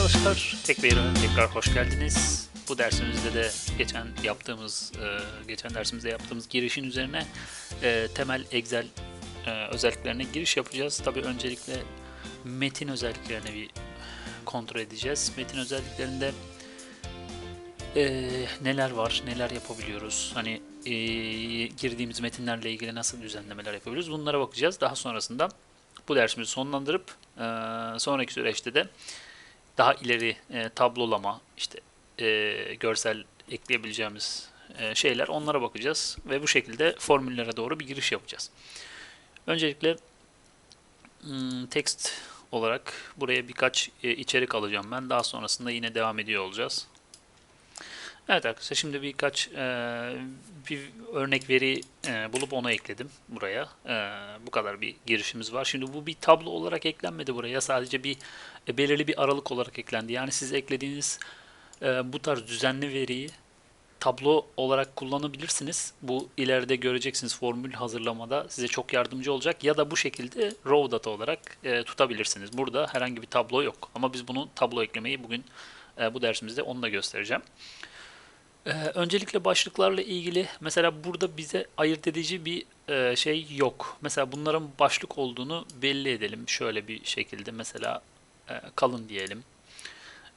arkadaşlar. Tek bir yere tekrar hoş geldiniz. Bu dersimizde de geçen yaptığımız, e, geçen dersimizde yaptığımız girişin üzerine e, temel Excel e, özelliklerine giriş yapacağız. Tabii öncelikle metin özelliklerini bir kontrol edeceğiz. Metin özelliklerinde neler var, neler yapabiliyoruz, hani girdiğimiz metinlerle ilgili nasıl düzenlemeler yapabiliyoruz bunlara bakacağız. Daha sonrasında bu dersimizi sonlandırıp sonraki süreçte de daha ileri e, tablolama, işte e, görsel ekleyebileceğimiz e, şeyler onlara bakacağız ve bu şekilde formüllere doğru bir giriş yapacağız. Öncelikle hmm, text olarak buraya birkaç e, içerik alacağım ben. Daha sonrasında yine devam ediyor olacağız. Evet arkadaşlar şimdi birkaç e, bir örnek veri e, bulup onu ekledim buraya. E, bu kadar bir girişimiz var. Şimdi bu bir tablo olarak eklenmedi buraya. Sadece bir e, belirli bir aralık olarak eklendi. Yani siz eklediğiniz e, bu tarz düzenli veriyi tablo olarak kullanabilirsiniz. Bu ileride göreceksiniz formül hazırlamada size çok yardımcı olacak. Ya da bu şekilde raw data olarak e, tutabilirsiniz. Burada herhangi bir tablo yok. Ama biz bunu tablo eklemeyi bugün e, bu dersimizde onu da göstereceğim. Ee, öncelikle başlıklarla ilgili mesela burada bize ayırt edici bir e, şey yok. Mesela bunların başlık olduğunu belli edelim. Şöyle bir şekilde mesela e, kalın diyelim.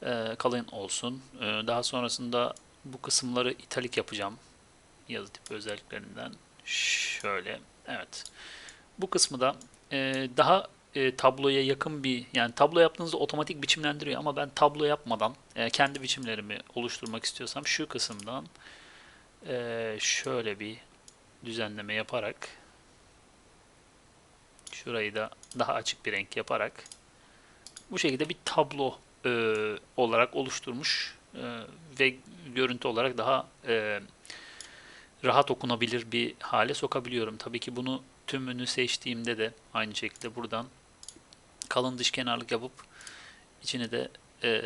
E, kalın olsun. Daha sonrasında bu kısımları italik yapacağım. Yazı tipi özelliklerinden. Şöyle. Evet. Bu kısmı da daha e, tabloya yakın bir yani tablo yaptığınızda otomatik biçimlendiriyor ama ben tablo yapmadan e, kendi biçimlerimi oluşturmak istiyorsam şu kısımdan e, şöyle bir düzenleme yaparak şurayı da daha açık bir renk yaparak bu şekilde bir tablo e, olarak oluşturmuş e, ve görüntü olarak daha e, rahat okunabilir bir hale sokabiliyorum. Tabii ki bunu tümünü seçtiğimde de aynı şekilde buradan kalın dış kenarlık yapıp içine de e,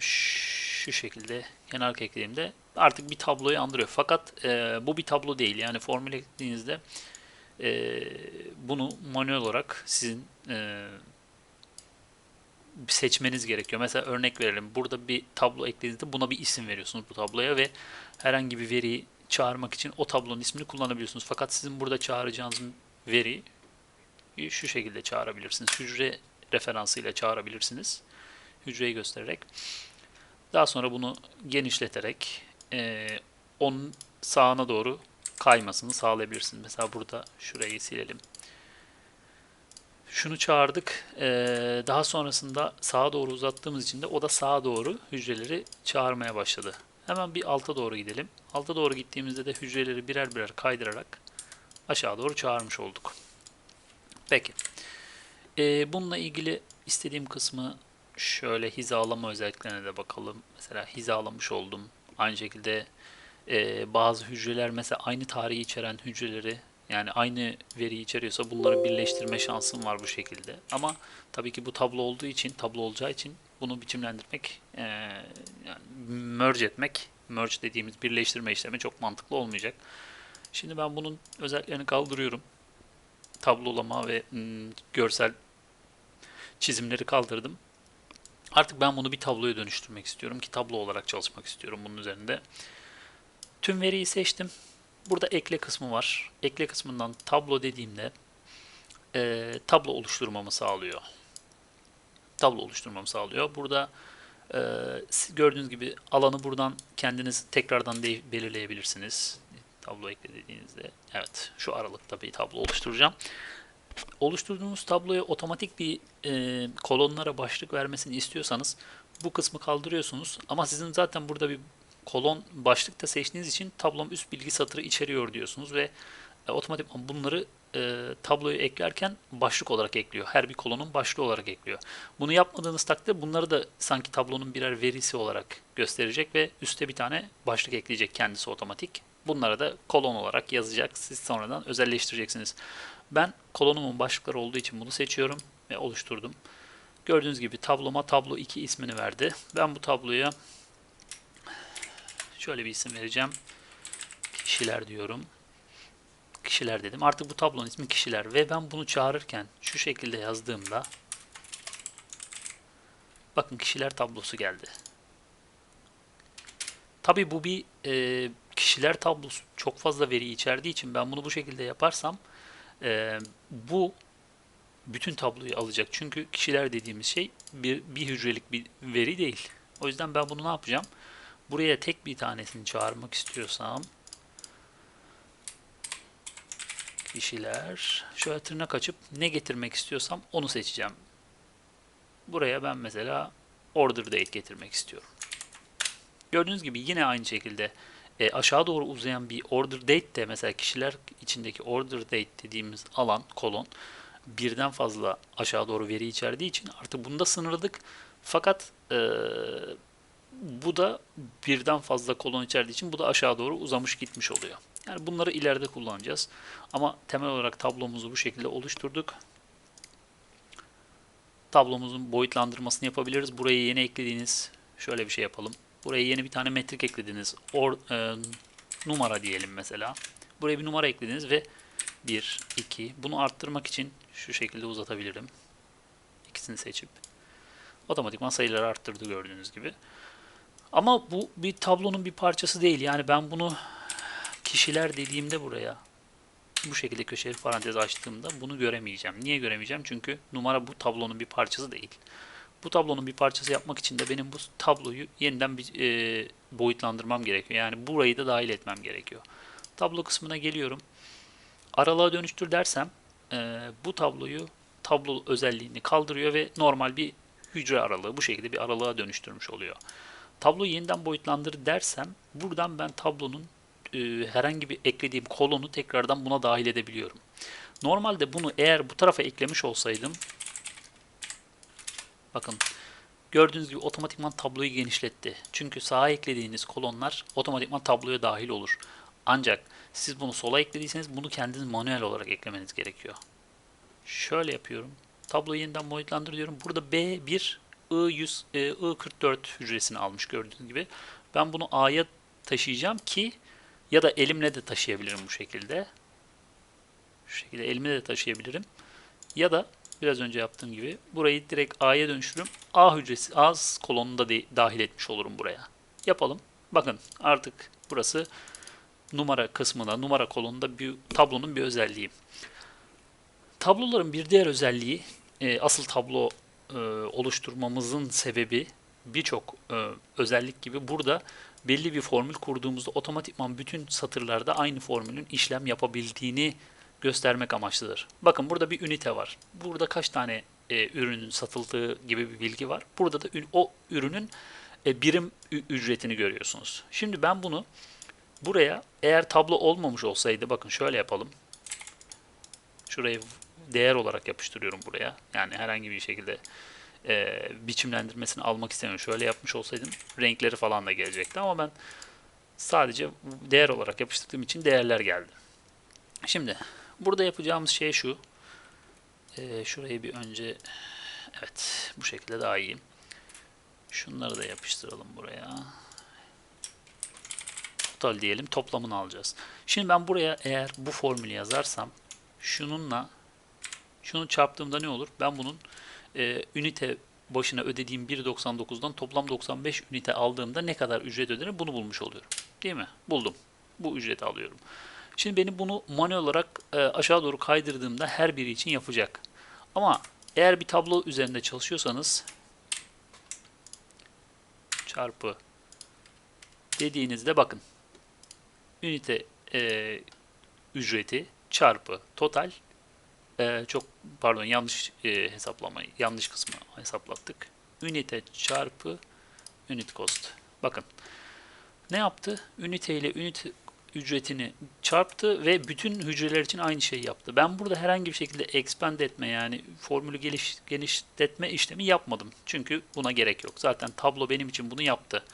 şu şekilde kenarlık eklediğimde artık bir tabloyu andırıyor. Fakat e, bu bir tablo değil. Yani formül eklediğinizde e, bunu manuel olarak sizin e, seçmeniz gerekiyor. Mesela örnek verelim. Burada bir tablo eklediğinizde buna bir isim veriyorsunuz bu tabloya ve herhangi bir veriyi çağırmak için o tablonun ismini kullanabiliyorsunuz. Fakat sizin burada çağıracağınız veri şu şekilde çağırabilirsiniz. Hücre referansıyla çağırabilirsiniz. Hücreyi göstererek. Daha sonra bunu genişleterek e, onun sağına doğru kaymasını sağlayabilirsiniz. Mesela burada şurayı silelim. Şunu çağırdık. E, daha sonrasında sağa doğru uzattığımız için de o da sağa doğru hücreleri çağırmaya başladı. Hemen bir alta doğru gidelim. Alta doğru gittiğimizde de hücreleri birer birer kaydırarak aşağı doğru çağırmış olduk. Peki. Ee, bununla ilgili istediğim kısmı şöyle hizalama özelliklerine de bakalım. Mesela hizalamış oldum. Aynı şekilde e, bazı hücreler mesela aynı tarihi içeren hücreleri yani aynı veriyi içeriyorsa bunları birleştirme şansım var bu şekilde. Ama tabii ki bu tablo olduğu için, tablo olacağı için bunu biçimlendirmek, e, yani merge etmek, merge dediğimiz birleştirme işlemi çok mantıklı olmayacak. Şimdi ben bunun özelliklerini kaldırıyorum. Tablolama ve m, görsel çizimleri kaldırdım. Artık ben bunu bir tabloya dönüştürmek istiyorum ki tablo olarak çalışmak istiyorum bunun üzerinde. Tüm veriyi seçtim. Burada ekle kısmı var. Ekle kısmından tablo dediğimde e, tablo oluşturmamı sağlıyor. Tablo oluşturmamı sağlıyor. Burada e, gördüğünüz gibi alanı buradan kendiniz tekrardan belirleyebilirsiniz. Tablo ekle dediğinizde evet şu aralıkta bir tablo oluşturacağım oluşturduğunuz tabloya otomatik bir e, kolonlara başlık vermesini istiyorsanız bu kısmı kaldırıyorsunuz. Ama sizin zaten burada bir kolon başlıkta seçtiğiniz için tablom üst bilgi satırı içeriyor diyorsunuz ve e, otomatik bunları e, tabloya eklerken başlık olarak ekliyor. Her bir kolonun başlığı olarak ekliyor. Bunu yapmadığınız takdirde bunları da sanki tablonun birer verisi olarak gösterecek ve üste bir tane başlık ekleyecek kendisi otomatik. Bunlara da kolon olarak yazacak. Siz sonradan özelleştireceksiniz. Ben kolonumun başlıkları olduğu için bunu seçiyorum ve oluşturdum. Gördüğünüz gibi tabloma tablo 2 ismini verdi. Ben bu tabloya şöyle bir isim vereceğim. Kişiler diyorum. Kişiler dedim. Artık bu tablonun ismi kişiler ve ben bunu çağırırken şu şekilde yazdığımda Bakın kişiler tablosu geldi. Tabii bu bir e, kişiler tablosu çok fazla veri içerdiği için ben bunu bu şekilde yaparsam e, bu bütün tabloyu alacak. Çünkü kişiler dediğimiz şey bir, bir hücrelik bir veri değil. O yüzden ben bunu ne yapacağım? Buraya tek bir tanesini çağırmak istiyorsam kişiler şöyle tırnak açıp ne getirmek istiyorsam onu seçeceğim. Buraya ben mesela order date getirmek istiyorum. Gördüğünüz gibi yine aynı şekilde e, aşağı doğru uzayan bir order date de mesela kişiler içindeki order date dediğimiz alan kolon birden fazla aşağı doğru veri içerdiği için artık bunda sınırladık. Fakat e, bu da birden fazla kolon içerdiği için bu da aşağı doğru uzamış gitmiş oluyor. Yani bunları ileride kullanacağız. Ama temel olarak tablomuzu bu şekilde oluşturduk. Tablomuzun boyutlandırmasını yapabiliriz. Buraya yeni eklediğiniz şöyle bir şey yapalım. Buraya yeni bir tane metrik eklediniz. Or, e, numara diyelim mesela. Buraya bir numara eklediniz ve 1, 2. Bunu arttırmak için şu şekilde uzatabilirim. İkisini seçip. Otomatikman sayıları arttırdı gördüğünüz gibi. Ama bu bir tablonun bir parçası değil. Yani ben bunu kişiler dediğimde buraya bu şekilde köşeli parantez açtığımda bunu göremeyeceğim. Niye göremeyeceğim? Çünkü numara bu tablonun bir parçası değil. Bu tablonun bir parçası yapmak için de benim bu tabloyu yeniden bir e, boyutlandırmam gerekiyor. Yani burayı da dahil etmem gerekiyor. Tablo kısmına geliyorum. Aralığa dönüştür dersem e, bu tabloyu tablo özelliğini kaldırıyor ve normal bir hücre aralığı bu şekilde bir aralığa dönüştürmüş oluyor. Tabloyu yeniden boyutlandır dersem buradan ben tablonun e, herhangi bir eklediğim kolonu tekrardan buna dahil edebiliyorum. Normalde bunu eğer bu tarafa eklemiş olsaydım bakın gördüğünüz gibi otomatikman tabloyu genişletti. Çünkü sağa eklediğiniz kolonlar otomatikman tabloya dahil olur. Ancak siz bunu sola eklediyseniz bunu kendiniz manuel olarak eklemeniz gerekiyor. Şöyle yapıyorum. Tabloyu yeniden boyutlandır diyorum. Burada B1 I100 e, I44 hücresini almış gördüğünüz gibi. Ben bunu A'ya taşıyacağım ki ya da elimle de taşıyabilirim bu şekilde. Şu şekilde elimle de taşıyabilirim. Ya da biraz önce yaptığım gibi burayı direkt A'ya dönüştürürüm. A hücresi, A kolonunu da dahil etmiş olurum buraya. Yapalım. Bakın artık burası numara kısmına, numara kolonunda bir tablonun bir özelliği. Tabloların bir diğer özelliği, e, asıl tablo e, oluşturmamızın sebebi birçok e, özellik gibi burada belli bir formül kurduğumuzda otomatikman bütün satırlarda aynı formülün işlem yapabildiğini göstermek amaçlıdır. Bakın burada bir ünite var. Burada kaç tane e, ürünün satıldığı gibi bir bilgi var. Burada da o ürünün e, birim ücretini görüyorsunuz. Şimdi ben bunu buraya eğer tablo olmamış olsaydı bakın şöyle yapalım. Şurayı değer olarak yapıştırıyorum buraya. Yani herhangi bir şekilde e, biçimlendirmesini almak istemiyorum. Şöyle yapmış olsaydım renkleri falan da gelecekti ama ben sadece değer olarak yapıştırdığım için değerler geldi. Şimdi burada yapacağımız şey şu. E, şurayı bir önce evet bu şekilde daha iyi. Şunları da yapıştıralım buraya. Total diyelim toplamını alacağız. Şimdi ben buraya eğer bu formülü yazarsam şununla şunu çarptığımda ne olur? Ben bunun e, ünite başına ödediğim 1.99'dan toplam 95 ünite aldığımda ne kadar ücret öderim bunu bulmuş oluyorum. Değil mi? Buldum. Bu ücreti alıyorum. Şimdi benim bunu manuel olarak e, aşağı doğru kaydırdığımda her biri için yapacak. Ama eğer bir tablo üzerinde çalışıyorsanız çarpı dediğinizde bakın ünite e, ücreti çarpı total e, çok pardon yanlış e, hesaplamayı yanlış kısmı hesaplattık. Ünite çarpı unit cost. Bakın ne yaptı? Ünite ile ünite ücretini çarptı ve bütün hücreler için aynı şeyi yaptı. Ben burada herhangi bir şekilde expand etme yani formülü geliş, genişletme işlemi yapmadım. Çünkü buna gerek yok. Zaten tablo benim için bunu yaptı.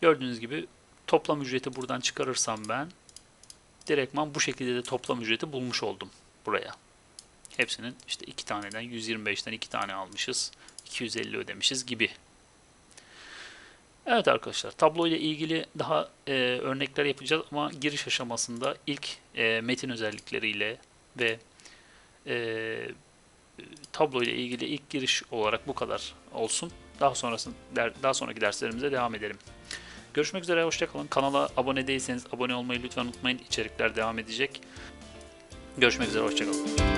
Gördüğünüz gibi toplam ücreti buradan çıkarırsam ben direktman bu şekilde de toplam ücreti bulmuş oldum buraya. Hepsinin işte iki taneden 125'ten iki tane almışız. 250 ödemişiz gibi. Evet arkadaşlar tablo ile ilgili daha e, örnekler yapacağız ama giriş aşamasında ilk e, metin özellikleriyle ve e, tablo ile ilgili ilk giriş olarak bu kadar olsun. Daha sonrasında daha sonraki derslerimize devam edelim. Görüşmek üzere, hoşçakalın. Kanala abone değilseniz abone olmayı lütfen unutmayın. İçerikler devam edecek. Görüşmek üzere, hoşçakalın.